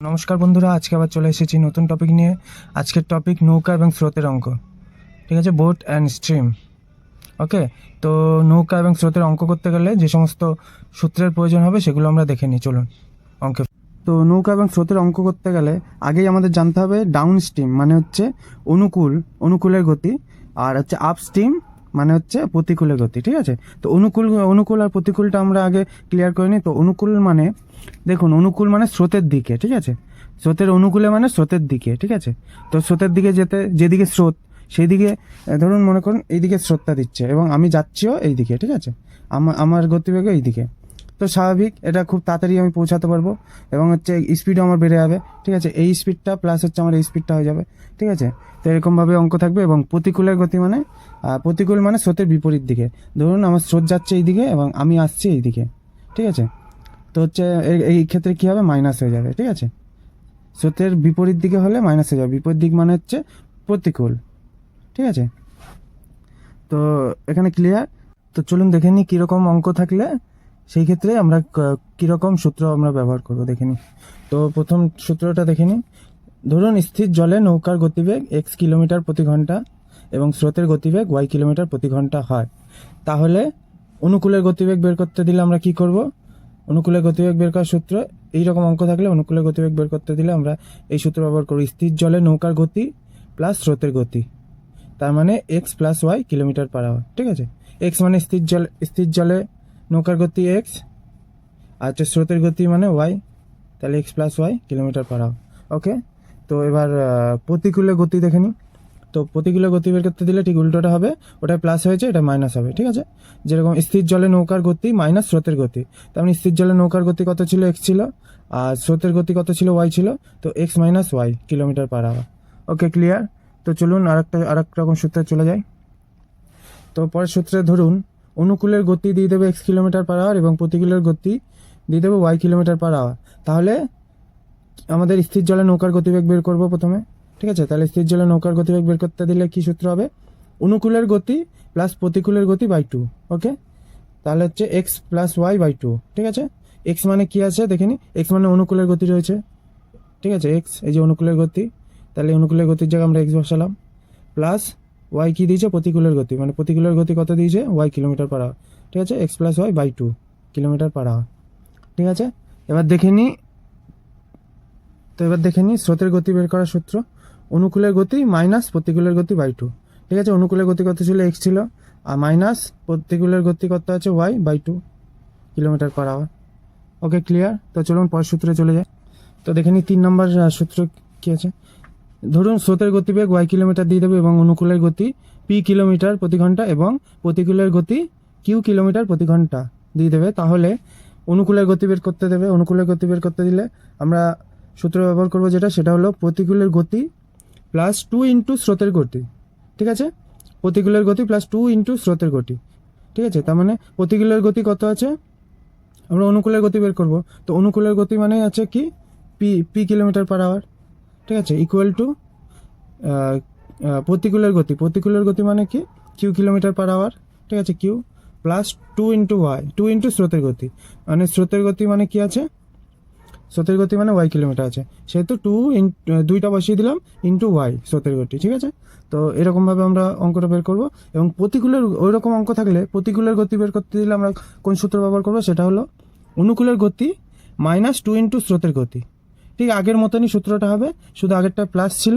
নমস্কার বন্ধুরা, আজকে আবার চলে এসেছি নতুন টপিক নিয়ে। আজকের টপিক নৌকা এবং স্রোতের অঙ্ক। ঠিক আছে? বোট অ্যান্ড স্ট্রিম ওকে তো নৌকা এবং স্রোতের অঙ্ক করতে গেলে যে সমস্ত সূত্রের প্রয়োজন হবে সেগুলো আমরা দেখে নিই। চলুন, অঙ্কে। তো নৌকা এবং স্রোতের অঙ্ক করতে গেলে আগেই আমাদের জানতে হবে ডাউন স্ট্রিম মানে হচ্ছে অনুকূল, অনুকূলের গতি, আর হচ্ছে আপ স্ট্রিম মানে হচ্ছে প্রতিকূলের গতি, ঠিক আছে? তো অনুকূল অনুকূল আর প্রতিকূলটা আমরা আগে ক্লিয়ার করে নিই। তো অনুকূল মানে দেখুন, অনুকূল মানে স্রোতের দিকে, ঠিক আছে? স্রোতের অনুকূলে মানে স্রোতের দিকে, ঠিক আছে? তো স্রোতের দিকে যেতে, যেদিকে স্রোত সেই দিকে ধরুন মনে করুন, এইদিকে স্রোতটা দিচ্ছে এবং আমি যাচ্ছিও এইদিকে, ঠিক আছে? আমার আমার গতিবেগে এই দিকে তো স্বাভাবিক, এটা খুব তাড়াতাড়ি আমি পৌঁছাতে পারব এবং হচ্ছে স্পিডও আমার বেড়ে যাবে, ঠিক আছে? এই স্পিডটা প্লাস হচ্ছে আমার এই স্পিডটা হয়ে যাবে, ঠিক আছে? তো এরকমভাবে অঙ্ক থাকবে এবং প্রতিকূলের গতি মানে প্রতিকূল মানে স্রোতের বিপরীত দিকে। ধরুন আমার স্রোত যাচ্ছে এই দিকে এবং আমি আসছি এই দিকে ঠিক আছে? তো হচ্ছে এই ক্ষেত্রে কী হবে? মাইনাস হয়ে যাবে, ঠিক আছে? স্রোতের বিপরীত দিকে হলে মাইনাস হয়ে যাবে, বিপরীত দিক মানে হচ্ছে প্রতিকূল, ঠিক আছে? তো এখানে ক্লিয়ার তো চলুন দেখে নিই কীরকম অঙ্ক থাকলে সেই ক্ষেত্রে আমরা কীরকম সূত্র আমরা ব্যবহার করব দেখে নিই। তো প্রথম সূত্রটা দেখে নিই। ধরুন, স্থির জলে নৌকার গতিবেগ এক্স কিলোমিটার প্রতি ঘণ্টা এবং স্রোতের গতিবেগ ওয়াই কিলোমিটার প্রতি ঘণ্টা হয়। তাহলে অনুকূলের গতিবেগ বের করতে দিলে আমরা কি করব? অনুকূলের গতিবেগ বের করার সূত্র এই রকম অঙ্ক থাকলে অনুকূলের গতিবেগ বের করতে দিলে আমরা এই সূত্র ব্যবহার করি স্থির জলে নৌকার গতি প্লাস স্রোতের গতি। তার মানে X plus Y kilometre per hour ঠিক আছে? এক্স মানে স্থির জল, স্থির জলে নৌকার গতি এক্স আর হচ্ছে স্রোতের গতি মানে ওয়াই তাহলে X plus Y kilometre per hour okay তো এবার প্রতিকূলে গতি দেখে নিই। তো প্রতিকূলে গতি বের করতে দিলে ঠিক উল্টোটা হবে, ওটা প্লাস হয়েছে, এটা মাইনাস হবে, ঠিক আছে? যেরকম স্থির জলে নৌকার গতি মাইনাস স্রোতের গতি, তার মানে স্থির জলে নৌকার গতি কত ছিল? এক্স ছিল, আর স্রোতের গতি কত ছিল? ওয়াই ছিল, তো X minus Y kilometre per hour okay clear তো চলুন আর আরেকটা আরেক রকম সূত্রে চলে যাই। তো পরের সূত্রে ধরুন অনুকূলের গতি দিয়ে দেবে এক্স কিলোমিটার পার আওয়ার এবং প্রতিকূলের গতি দিয়ে দেবে ওয়াই কিলোমিটার পার আওয়ার তাহলে আমাদের স্থির জলে নৌকার গতিবেগ বের করব প্রথমে, ঠিক আছে? তাহলে স্থির জলে নৌকার গতিবেগ বের করতে দিলে কি সূত্র হবে? অনুকূলের গতি প্লাস প্রতিকূলের গতি বাই টু ওকে তাহলে হচ্ছে X plus Y by two ঠিক আছে? এক্স মানে কি আছে? দেখে নি। এক্স মানে অনুকূলের গতি রয়েছে, ঠিক আছে? এক্স এই যে অনুকূলের গতি, তাহলে অনুকূলের গতির জায়গায় আমরা এক্স বসালাম। প্লাস ওয়াই কি দিয়েছে? প্রতিকূলের গতি। মানে প্রতিকূলের গতি কত দিয়েছে? ওয়াই কিলোমিটার পার আওয়ার ঠিক আছে? X plus Y by two kilometre per hour ঠিক আছে? এবার দেখে নিই তো এবার দেখে নিই স্রোতের গতি বের করার সূত্র। অনুকূলের গতি মাইনাস প্রতিকূলের গতি বাই টু ঠিক আছে? অনুকূলের গতি কত ছিল? এক্স ছিল। আর মাইনাস প্রতিকূলের গতি কত আছে? Y by two kilometre per hour okay clear তো চলুন পরের সূত্রে চলে যাই। তো দেখে নিই তিন নম্বর সূত্র কি আছে? ধরুন স্রোতের গতিবেগ ওয়াই কিলোমিটার দিয়ে দেবে এবং অনুকূলের গতি পি কিলোমিটার প্রতি ঘণ্টা এবং প্রতিকূলের গতি কিউ কিলোমিটার প্রতি ঘণ্টা দিয়ে দেবে। তাহলে অনুকূলের গতি বের করতে দেবে। অনুকূলের গতি বের করতে দিলে আমরা সূত্র ব্যবহার করব যেটা, সেটা হলো প্রতিকূলের গতি প্লাস টু ইন্টু স্রোতের গতি। ঠিক আছে? প্রতিকূলের গতি প্লাস টু ইন্টু স্রোতের গতি। ঠিক আছে? তার মানে প্রতিকূলের গতি কত আছে? আমরা অনুকূলের গতি বের করব। তো অনুকূলের গতি মানে আছে কি? P P kilometre per hour ঠিক আছে ইকুয়াল টু প্রতিকূলের গতি। প্রতিকূলের গতি মানে কি? কিউ কিলোমিটার পার আওয়ার ঠিক আছে Q plus two into Y two into স্রোতের গতি। মানে স্রোতের গতি মানে কি আছে? স্রোতের গতি মানে ওয়াই কিলোমিটার আছে। সেহেতু টু দুইটা বসিয়ে দিলাম ইন্টু ওয়াই স্রোতের গতি, ঠিক আছে? তো এরকমভাবে আমরা অঙ্কটা বের করব। এবং প্রতিকূলের ওই রকম অঙ্ক থাকলে প্রতিকূলের গতি বের করতে দিলে আমরা কোন সূত্র ব্যবহার করব? সেটা হলো, অনুকূলের গতি মাইনাস টু ইন্টু স্রোতের গতি। ঠিক আগের মতনই সূত্রটা হবে। শুধু আগেরটা প্লাস ছিল,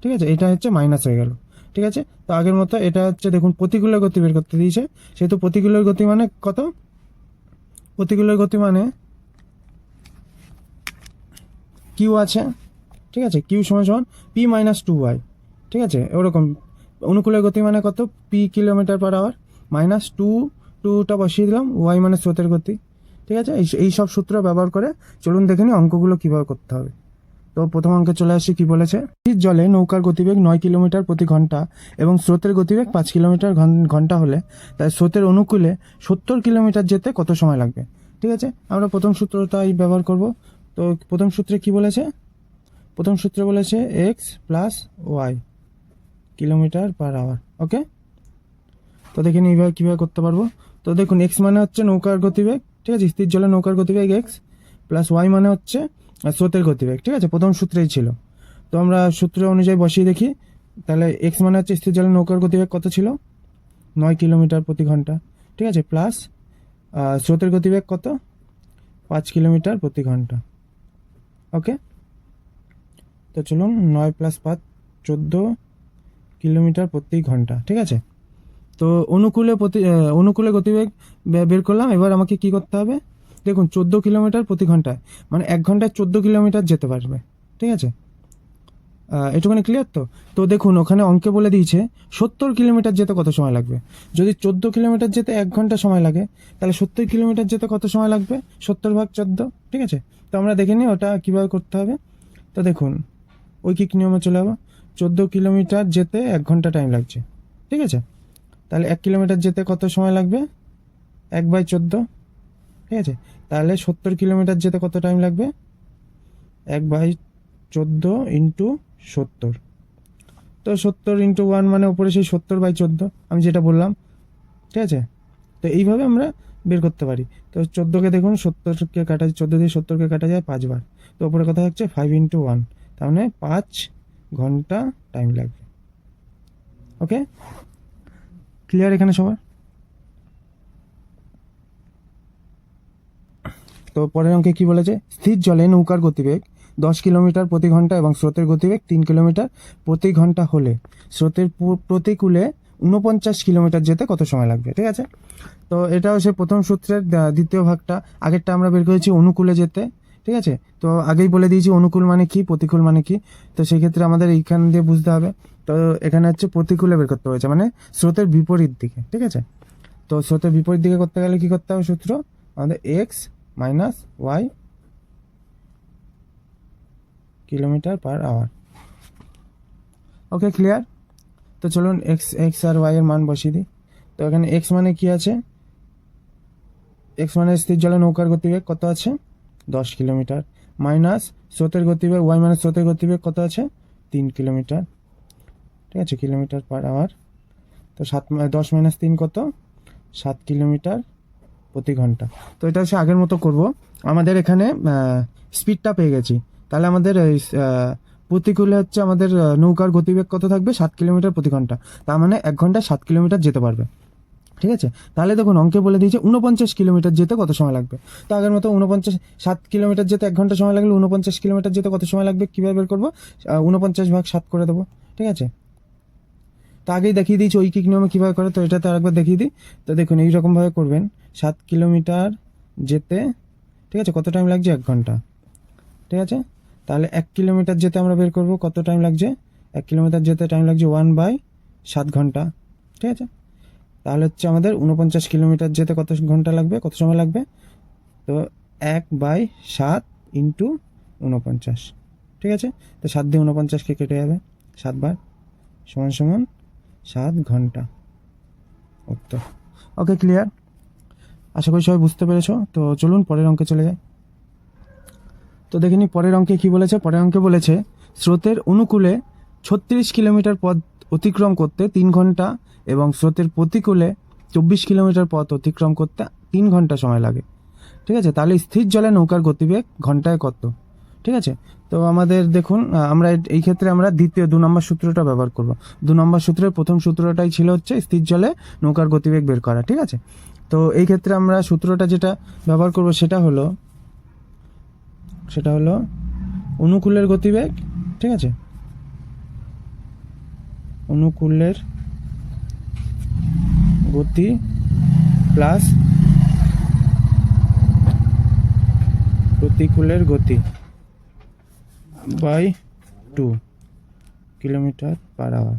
ঠিক আছে? এটা হচ্ছে মাইনাস হয়ে গেল, ঠিক আছে? তো আগের মতো এটা হচ্ছে দেখুন, প্রতিকূলের গতি বের করতে দিয়েছে। সেহেতু প্রতিকূলের গতি মানে কত? প্রতিকূলের গতি মানে কিউ আছে, ঠিক আছে? কিউ সমান সমান পি মাইনাস টু ওয়াই ঠিক আছে? ওরকম। অনুকূলের গতি মানে কত? P kilometre per hour minus two টুটা বসিয়ে দিলাম ওয়াই মানে স্রোতের গতি। ঠিক আছে? এই সব সূত্র ব্যবহার করে চলুন দেখে অঙ্কগুলো কীভাবে করতে হবে। তো প্রথম অঙ্কে চলে আসি, কি বলেছে? জলে নৌকার গতিবেগ নয় কিলোমিটার প্রতি ঘণ্টা এবং স্রোতের গতিবেগ পাঁচ কিলোমিটার ঘন- ঘণ্টা হলে। তাই স্রোতের অনুকূলে সত্তর কিলোমিটার যেতে কত সময় লাগবে? ঠিক আছে? আমরা প্রথম সূত্রটাই ব্যবহার করব। তো প্রথম সূত্রে কি বলেছে? প্রথম সূত্রে বলেছে X plus Y kilometre per hour okay তো দেখে নিই এইভাবে কীভাবে করতে পারব। তো দেখুন এক্স মানে হচ্ছে নৌকার গতিবেগ ঠিক আছে? স্থির জলে নৌকার গতিবেগ এক্স প্লাস ওয়াই মানে হচ্ছে স্রোতের গতিবেগ, ঠিক আছে? প্রথম সূত্রেই ছিল। তো আমরা সূত্র অনুযায়ী বসিয়ে দেখি। তাহলে এক্স মানে হচ্ছে স্থির জলের নৌকার গতিবেগ কত ছিল? নয় কিলোমিটার প্রতি ঘণ্টা, ঠিক আছে? প্লাস স্রোতের গতিবেগ কত? পাঁচ কিলোমিটার প্রতি ঘণ্টা, ওকে? তো চলুন, নয় প্লাস পাঁচ, চোদ্দ কিলোমিটার প্রতি ঘণ্টা, ঠিক আছে? তো অনুকূলে প্রতি অনুকূলে গতিবেগ বের করলাম। এবার আমাকে কি করতে হবে? দেখুন, চোদ্দ কিলোমিটার প্রতি ঘন্টায় মানে এক ঘন্টায় চোদ্দ কিলোমিটার যেতে পারবে। ঠিক আছে? এটুখানি ক্লিয়ার তো? তো দেখুন, ওখানে অঙ্কে বলে দিয়েছে, সত্তর কিলোমিটার যেতে কত সময় লাগবে? যদি চোদ্দ কিলোমিটার যেতে এক ঘণ্টা সময় লাগে, তাহলে সত্তর কিলোমিটার যেতে কত সময় লাগবে? সত্তর ভাগ চোদ্দ, ঠিক আছে? তো আমরা দেখে নিই ওটা কীভাবে করতে হবে। তো দেখুন, ওই ঐকিক নিয়মে চলে যাব? চোদ্দ কিলোমিটার যেতে এক ঘণ্টা টাইম লাগছে, ঠিক আছে? তাহলে এক কিলোমিটার যেতে কত সময় লাগবে? এক বাই চোদ্দ। ঠিক আছে? তাহলে সত্তর কিলোমিটার যেতে কত টাইম লাগবে? এক বাই চোদ্দ ইন্টু সত্তর। তো সত্তর ইন্টু ওয়ান মানে ওপরে সেই সত্তর বাই চোদ্দ, আমি যেটা বললাম। ঠিক আছে? তো এইভাবে আমরা বের করতে পারি। তো চোদ্দোকে দেখুন, সত্তরকে কাটা, চোদ্দ দিয়ে সত্তরকে কাটা যায় পাঁচবার। তো ওপরে কথা হচ্ছে ফাইভ ইন্টু ওয়ান তার মানে পাঁচ ঘণ্টা টাইম লাগবে। ওকে ক্লিয়ার এখানে সবার? তো পরের অঙ্কে কি বলেছে? স্থির জলে নৌকার গতিবেগ দশ কিলোমিটার প্রতি ঘণ্টা এবং স্রোতের গতিবেগ তিন কিলোমিটার প্রতি ঘণ্টা হলে স্রোতের প্রতিকূলে উনপঞ্চাশ কিলোমিটার যেতে কত সময় লাগবে? ঠিক আছে? তো এটা হচ্ছে প্রথম সূত্রের দ্বা- দ্বিতীয় ভাগটা। আগেরটা আমরা বের করেছি অনুকূলে যেতে। ঠিক আছে? তো আগেই বলে দিয়েছি অনুকূল মানে কি, প্রতিকূল মানে কি? তো সেই ক্ষেত্রে আমাদের এইখান দিয়ে বুঝতে হবে। তো এখানে হচ্ছে প্রতিকূলে বের করতে হয়েছে মানে স্রোতের বিপরীত দিকে, ঠিক আছে? তো স্রোতের বিপরীত দিকে করতে গেলে কি করতে হবে সূত্র? আমাদের X minus Y kilometre per hour okay clear তো চলুন এক্স এক্স আর ওয়াই এর মান বসিয়ে দিই। তো এখানে এক্স মানে কি আছে? এক্স মানে স্থির জলে নৌকার গতিবেগ কত আছে? দশ কিলোমিটার। মাইনাস স্রোতের গতিবেগ ওয়াই মানে স্রোতের গতিবেগ কত আছে? তিন কিলোমিটার। ঠিক আছে, কিলোমিটার পার আওয়ার তো সাত দশ মাইনাস তিন কত? সাত কিলোমিটার প্রতি ঘণ্টা। তো এটা হচ্ছে আগের মতো করব। আমাদের এখানে স্পিডটা পেয়ে গেছি। তাহলে আমাদের প্রতিকূলে হচ্ছে আমাদের নৌকার গতিবেগ কত থাকবে? সাত কিলোমিটার প্রতি ঘণ্টা। তার মানে এক ঘন্টায় সাত কিলোমিটার যেতে পারবে। ঠিক আছে? তাহলে দেখুন, অঙ্কে বলে দিয়েছে উনপঞ্চাশ কিলোমিটার যেতে কত সময় লাগবে? তো আগের মতো উনপঞ্চাশ সাত কিলোমিটার যেতে এক ঘণ্টা সময় লাগলে উনপঞ্চাশ কিলোমিটার যেতে কত সময় লাগবে? কীভাবে বের করব? উনপঞ্চাশ ভাগ সাত করে দেবো। ঠিক আছে? তো আগেই দেখিয়ে দিয়েছি ঐকিক নিয়মে কীভাবে করে, তো এটা তো আরেকবার দেখিয়ে দিই। তো দেখুন, এইরকমভাবে করবেন। সাত কিলোমিটার যেতে, ঠিক আছে, কত টাইম লাগছে? এক ঘণ্টা। ঠিক আছে? তাহলে এক কিলোমিটার যেতে আমরা বের করব, কত টাইম লাগছে? এক কিলোমিটার যেতে টাইম লাগছে ওয়ান বাই সাত ঘণ্টা। ঠিক আছে? তাহলে হচ্ছে আমাদের উনপঞ্চাশ কিলোমিটার যেতে কত ঘণ্টা লাগবে? কত সময় লাগবে? তো এক বাই সাত ইন্টু উনপঞ্চাশ ঠিক আছে? তো সাত দিয়ে উনপঞ্চাশকে কেটে যাবে? সাতবার সমান সমান সাত ঘণ্টা। উত্তর। ওকে ক্লিয়ার আশা করি সবাই বুঝতে পেরেছ। তো চলুন, পরের অঙ্কে চলে যাই। তো দেখে নিই, পরের অঙ্কে কি বলেছে? পরের অঙ্কে বলেছে, স্রোতের অনুকূলে ছত্রিশ কিলোমিটার পথ অতিক্রম করতে তিন ঘণ্টা এবং স্রোতের প্রতিকূলে চব্বিশ কিলোমিটার পথ অতিক্রম করতে তিন ঘণ্টা সময় লাগে। ঠিক আছে? তাহলে স্থির জলে নৌকার গতিবেগ ঘন্টায় কত? ঠিক আছে? তো আমাদের দেখুন আমরা এই ক্ষেত্রে আমরা দ্বিতীয়, দু নম্বর সূত্রটা ব্যবহার করব। দু নম্বর সূত্রের প্রথম সূত্রটাই ছিল হচ্ছে স্থির জলে নৌকার গতিবেগ বের করা, ঠিক আছে? তো এই ক্ষেত্রে আমরা সূত্রটা যেটা ব্যবহার করব সেটা হলো সেটা হলো অনুকূলের গতিবেগ, ঠিক আছে? অনুকূলের গতি প্লাস প্রতিকূলের গতি। By two kilometre per hour.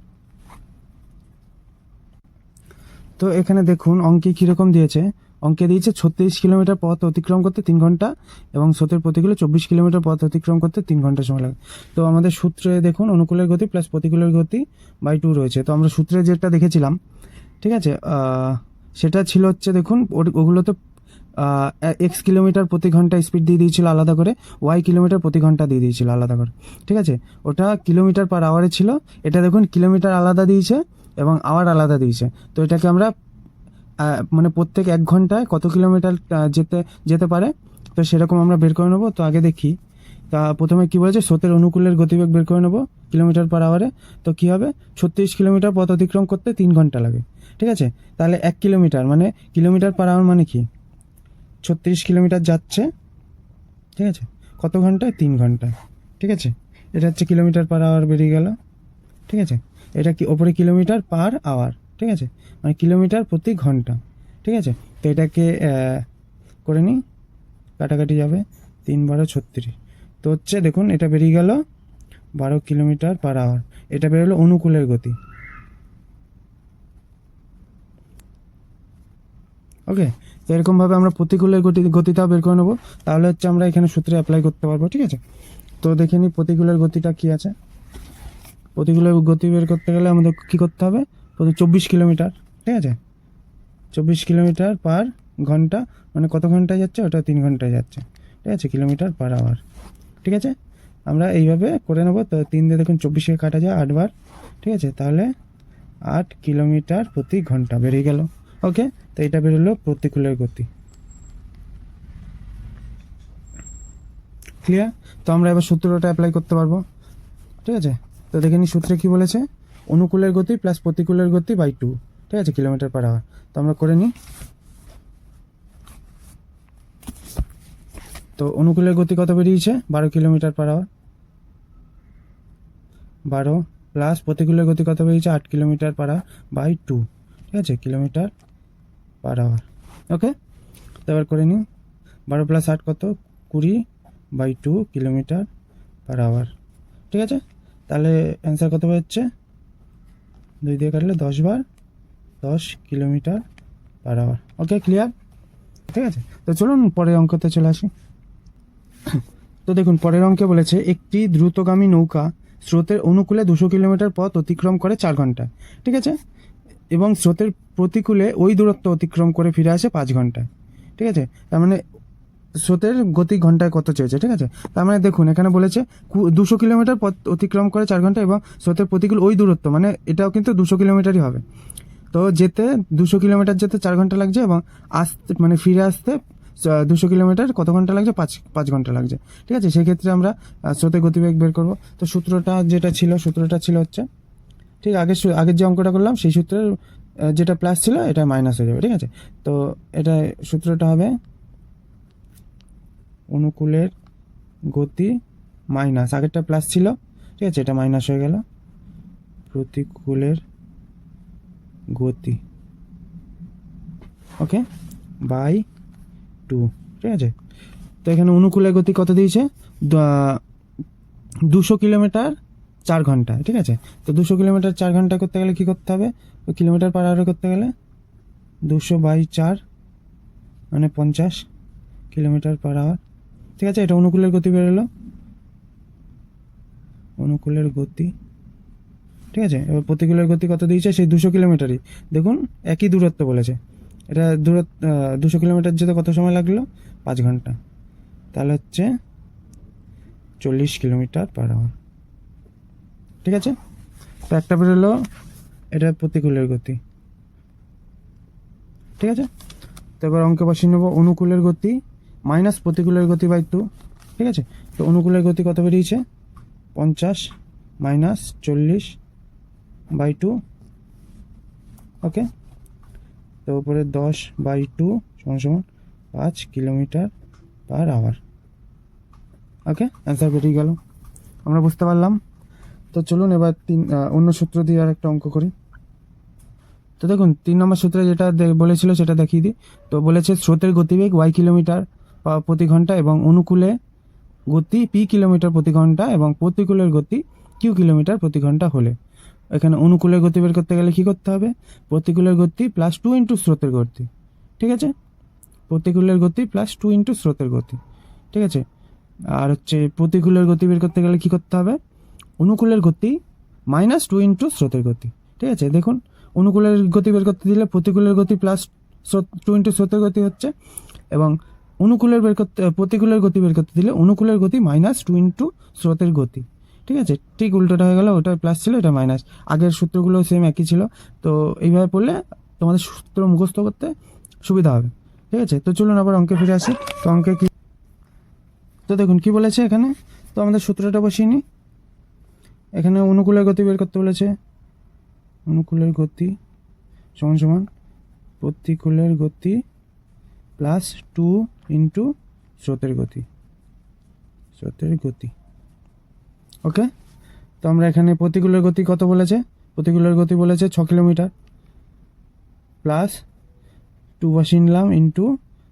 তো এখানে দেখুন অঙ্কে কীরকম দিয়েছে? অঙ্কে দিয়েছে ছত্রিশ কিলোমিটার পথ অতিক্রম করতে তিন ঘণ্টা এবং স্রোতের প্রতিকূলে চব্বিশ কিলোমিটার পথ অতিক্রম করতে তিন ঘণ্টা সময় লাগে। তো আমাদের সূত্রে দেখুন অনুকূলের গতি প্লাস প্রতিকূলের গতি বাই টু রয়েছে। তো আমরা সূত্রে যেটা দেখেছিলাম, ঠিক আছে সেটা ছিল হচ্ছে দেখুন ওর- ওগুলো তো এক্স কিলোমিটার প্রতি ঘণ্টা স্পিড দিয়ে দিয়েছিল আলাদা করে ওয়াই কিলোমিটার প্রতি ঘণ্টা দিয়ে দিয়েছিল আলাদা করে। ঠিক আছে? ওটা কিলোমিটার পার আওয়ারে ছিল, এটা দেখুন কিলোমিটার আলাদা দিয়েছে এবং আওয়ার আলাদা দিয়েছে। তো এটাকে আমরা মানে প্রত্যেক এক ঘন্টায় কত কিলোমিটার যেতে যেতে পারে? তো সেরকম আমরা বের করে নেব। তো আগে দেখি। তা প্রথমে কি বলেছে? স্রোতের অনুকূলের গতিবেগ বের করে নেব কিলোমিটার পার আওয়ারে তো কি হবে? ছত্রিশ কিলোমিটার পথ অতিক্রম করতে তিন ঘণ্টা লাগে। ঠিক আছে? তাহলে এক কিলোমিটার মানে কিলোমিটার পার আওয়ার মানে কি? ছত্রিশ কিলোমিটার যাচ্ছে, ঠিক আছে? কত ঘন্টায়? তিন ঘন্টায়, ঠিক আছে? এটা হচ্ছে কিলোমিটার পার আওয়ার বেরিয়ে গেল, ঠিক আছে? এটা কি ওপরে কিলোমিটার পার আওয়ার ঠিক আছে? মানে কিলোমিটার প্রতি ঘণ্টা, ঠিক আছে? তো এটাকে করে নিই, কাটাকাটি যাবে তিন বারো ছত্রিশ। তো হচ্ছে দেখুন, এটা বেরিয়ে গেল বারো কিলোমিটার পার আওয়ার এটা বেরোলো অনুকূলের গতি। ওকে? তো এরকমভাবে আমরা প্রতিকূলের গতি গতিটাও বের করে নেব। তাহলে হচ্ছে আমরা এখানে সূত্রে অ্যাপ্লাই করতে পারব, ঠিক আছে? তো দেখে নিই প্রতিকূলের গতিটা কি আছে। প্রতিকূলের গতি বের করতে গেলে আমাদের কি করতে হবে? চব্বিশ কিলোমিটার, ঠিক আছে? চব্বিশ কিলোমিটার পার ঘণ্টা মানে কত ঘন্টায় যাচ্ছে? ওটা তিন ঘন্টায় যাচ্ছে, ঠিক আছে? কিলোমিটার পার আওয়ার ঠিক আছে? আমরা এইভাবে করে নেব। তো তিন দিয়ে দেখুন, চব্বিশে কাটা যায় আটবার, ঠিক আছে? তাহলে আট কিলোমিটার প্রতি ঘণ্টা বেরিয়ে গেল। ওকে তো এটা বেরোলো প্রতিকূলের গতি। ক্লিয়ার তো আমরা এবার সূত্রটা অ্যাপ্লাই করতে পারব। ঠিক আছে? তো দেখে নিই সূত্রে কি বলেছে? অনুকূলের গতি প্লাস প্রতিকূলের গতি বাই টু ঠিক আছে? কিলোমিটার পার আওয়ার তো আমরা করে নিই। তো অনুকূলের গতি কত বেরিয়েছে? বারো কিলোমিটার পার আওয়ার বারো প্লাস প্রতিকূলের গতি কত বেরিয়েছে? আট কিলোমিটার পার বাই টু ঠিক আছে? কিলোমিটার পার আওয়ার ওকে তো এবার করে নিই। বারো প্লাস আট কত? কুড়ি by two kilometre per hour ঠিক আছে? তাহলে অ্যান্সার কত হচ্ছে? দুই দিয়ে কাটলে দশ বার, দশ kilometre per hour okay clear ঠিক আছে? তো চলুন পরের অঙ্কতে চলে আসি। তো দেখুন, পরের অঙ্কে বলেছে, একটি দ্রুতগামী নৌকা স্রোতের অনুকূলে দুশো কিলোমিটার পথ অতিক্রম করে চার ঘণ্টা, ঠিক আছে? এবং স্রোতের প্রতিকূলে ওই দূরত্ব অতিক্রম করে ফিরে আসে পাঁচ ঘন্টায়। ঠিক আছে? তার মানে স্রোতের গতি ঘন্টায় কত চেয়েছে, ঠিক আছে? তার মানে দেখুন, এখানে বলেছে দুশো কিলোমিটার পথ অতিক্রম করে চার ঘণ্টা এবং স্রোতের প্রতিকূল ওই দূরত্ব মানে এটাও কিন্তু দুশো কিলোমিটারই হবে। তো যেতে, দুশো কিলোমিটার যেতে চার ঘণ্টা লাগছে এবং আসতে মানে ফিরে আসতে দুশো কিলোমিটার কত ঘণ্টা লাগছে? পাঁচ পাঁচ ঘণ্টা লাগছে। ঠিক আছে? সেক্ষেত্রে আমরা স্রোতের গতিবেগ বের করব। তো সূত্রটা যেটা ছিল, সূত্রটা ছিল হচ্ছে ঠিক আগের আগের যে অঙ্কটা করলাম, সেই সূত্রের যেটা প্লাস ছিল, এটা মাইনাস হয়ে যাবে, ঠিক আছে? তো এটা সূত্রটা হবে অনুকূলের গতি মাইনাস আগেরটা প্লাস ছিল, ঠিক আছে? এটা মাইনাস হয়ে গেল। প্রতিকূলের গতি ওকে বাই টু ঠিক আছে? তো এখানে অনুকূলের গতি কত দিয়েছে? দুশো কিলোমিটার চার ঘণ্টা, ঠিক আছে? তো দুশো কিলোমিটার চার ঘণ্টা করতে গেলে কি করতে হবে? কিলোমিটার পার আওয়ারে করতে গেলে দুশো বাই চার মানে পঞ্চাশ কিলোমিটার পার আওয়ার। ঠিক আছে? এটা অনুকূলের গতি বেরোলো অনুকূলের গতি। ঠিক আছে? এবার প্রতিকূলের গতি কত দিয়েছে? সেই দুশো কিলোমিটারই। দেখুন, একই দূরত্ব বলেছে। এটা দূরত্ব দুশো কিলোমিটার যেতে কত সময় লাগল? পাঁচ ঘণ্টা। তাহলে হচ্ছে চল্লিশ কিলোমিটার পার আওয়ার। ঠিক আছে? তো একটা বেরোলো এটা প্রতিকূলের গতি। ঠিক আছে? তো এবার অঙ্কে বসিয়ে নেব, অনুকূলের গতি মাইনাস প্রতিকূলের গতি বাই টু ঠিক আছে? তো অনুকূলের গতি কত বেরিয়েছে? পঞ্চাশ মাইনাস চল্লিশ বাই টু ওকে তো উপরে দশ বাই টু সমান সমান পাঁচ kilometre per hour okay answer বেরিয়ে গেল। আমরা বুঝতে পারলাম? তো চলুন এবার তিন অন্য সূত্র দিয়ে আর একটা অঙ্ক করি। তো দেখুন, তিন নম্বর সূত্রে যেটা বলেছিল সেটা দেখিয়ে দিই। তো বলেছে স্রোতের গতিবেগ ওয়াই কিলোমিটার প্রতি ঘণ্টা এবং অনুকূলে গতি পি কিলোমিটার প্রতি ঘণ্টা এবং প্রতিকূলের গতি কিউ কিলোমিটার প্রতি ঘণ্টা হলে। এখানে অনুকূলের গতি বের করতে গেলে কি করতে হবে? প্রতিকূলের গতি প্লাস টু ইন্টু স্রোতের গতি। ঠিক আছে? প্রতিকূলের গতি প্লাস টু ইন্টু স্রোতের গতি। ঠিক আছে? আর হচ্ছে প্রতিকূলের গতি বের করতে গেলে কি করতে হবে? অনুকূলের গতি মাইনাস টু ইন্টু স্রোতের গতি। ঠিক আছে? দেখুন, অনুকূলের গতি বের করতে দিলে প্রতিকূলের গতি প্লাস টু ইন্টু স্রোতের গতি হচ্ছে এবং অনুকূলের বের করতে, প্রতিকূলের গতি বের করতে দিলে অনুকূলের গতি মাইনাস টু ইন্টু স্রোতের গতি। ঠিক আছে? ঠিক উল্টোটা হয়ে গেল ওটা প্লাস ছিল, এটা মাইনাস আগের সূত্রগুলো সেম একই ছিল। তো এইভাবে পড়লে তোমাদের সূত্র মুখস্থ করতে সুবিধা হবে। ঠিক আছে? তো চলুন আবার অঙ্কে ফিরে আসি। তো অঙ্কে কি তো দেখুন, কি বলেছে এখানে? তো আমাদের সূত্রটা বসিয়ে নিই। এখানে অনুকূলের গতি বের করতে বলেছে। অনুকূলের গতি সমান সমান প্রতিকূলের গতি প্লাস টু ইন্টু স্রোতের গতি। স্রোতের গতি। ওকে তো আমরা এখানে প্রতিকূলের গতি কত বলেছে? প্রতিকূলের গতি বলেছে ছ কিলোমিটার। প্লাস টু বসিয়ে নিলাম ইন্টু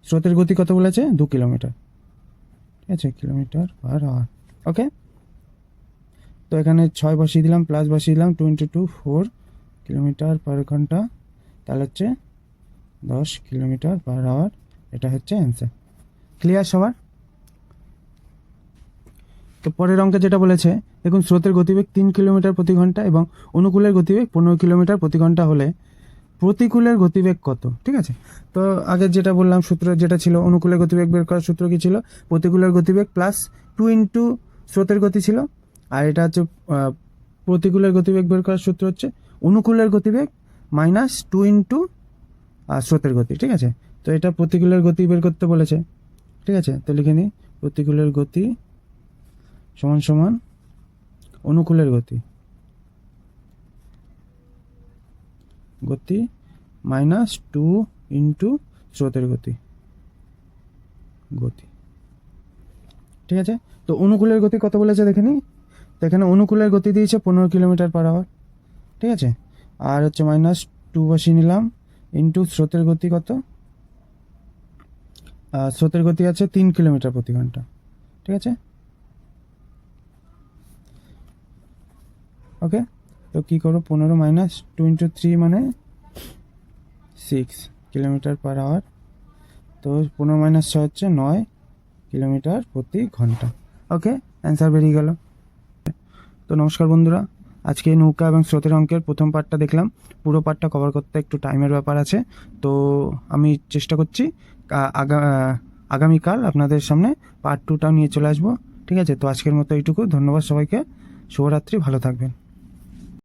স্রোতের গতি কত বলেছে? দু কিলোমিটার। ঠিক আছে, কিলোমিটার পার আওয়ার ওকে তো এখানে ছয় বসিয়ে দিলাম প্লাস বসিয়ে দিলাম two into two four kilometre per ঘণ্টা। তাহলে হচ্ছে দশ কিলোমিটার পার আওয়ার এটা হচ্ছে অ্যান্সার ক্লিয়ার সবার? তো পরের অঙ্কে যেটা বলেছে, দেখুন, স্রোতের গতিবেগ তিন কিলোমিটার প্রতি ঘণ্টা এবং অনুকূলের গতিবেগ পনেরো কিলোমিটার প্রতি ঘণ্টা হলে প্রতিকূলের গতিবেগ কত? ঠিক আছে? তো আগে যেটা বললাম, সূত্র যেটা ছিল, অনুকূলের গতিবেগ বের করার সূত্র কি ছিল? প্রতিকূলের গতিবেগ প্লাস টু ইন্টু স্রোতের গতি ছিল। আর এটা হচ্ছে প্রতিকূলের গতিবেগ বের করার সূত্র হচ্ছে অনুকূলের গতিবেগ মাইনাস টু ইন্টু স্রোতের গতি, ঠিক আছে? তো এটা প্রতিকূলের গতি বের করতে বলেছে, ঠিক আছে? তো লিখে নিই, প্রতিকূলের গতি সমান সমান অনুকূলের গতি গতি মাইনাস টু ইন্টু স্রোতের গতি গতি, ঠিক আছে? তো অনুকূলের গতি কত বলেছে দেখে নিই? এখানে অনুকূলের গতি দিয়েছে পনেরো কিলোমিটার পার আওয়ার ঠিক আছে? আর হচ্ছে মাইনাস টু বসিয়ে নিলাম। ইন্টু স্রোতের গতি কত? স্রোতের গতি আছে তিন কিলোমিটার প্রতি ঘণ্টা। ঠিক আছে? ওকে তো কী করো পনেরো মাইনাস টু ইন্টু থ্রি মানে সিক্স কিলোমিটার পার আওয়ার তো পনেরো মাইনাস ছয় হচ্ছে নয় কিলোমিটার প্রতি ঘণ্টা। ওকে অ্যান্সার বেরিয়ে গেল। তো নমস্কার বন্ধুরা, আজকে নৌকা এবং স্রোতের অঙ্কের প্রথম পার্টটা দেখলাম। পুরো পার্টটা কভার করতে একটু টাইমের ব্যাপার আছে। তো আমি চেষ্টা করছি আগা আগামীকাল আপনাদের সামনে পার্ট টুটাও নিয়ে চলে আসব। ঠিক আছে? তো আজকের মতো এইটুকু। ধন্যবাদ সবাইকে। শুভরাত্রি। ভালো থাকবেন।